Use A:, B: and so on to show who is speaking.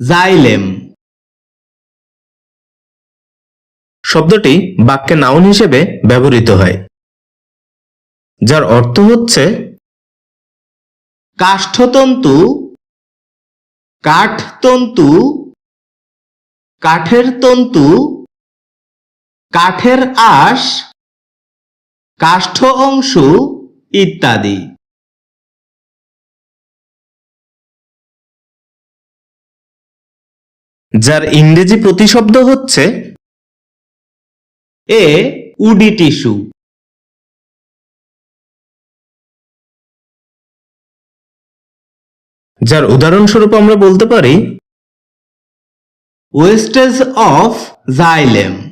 A: Xylem.
B: শব্দটি বাক্যে noun হিসেবে ব্যবহৃত হয়, যার অর্থ হচ্ছে
A: কাষ্ঠতন্তু, কাঠতন্তু, কাঠের তন্তু, কাঠের আঁশ, কাষ্ঠ অংশ ইত্যাদি।
B: যার ইংরেজি প্রতিশব্দ হচ্ছে
A: এ উডি টিস্যু।
B: যার উদাহরণস্বরূপ আমরা বলতে পারি,
A: ওয়েস্টেজ অফ জাইলেম।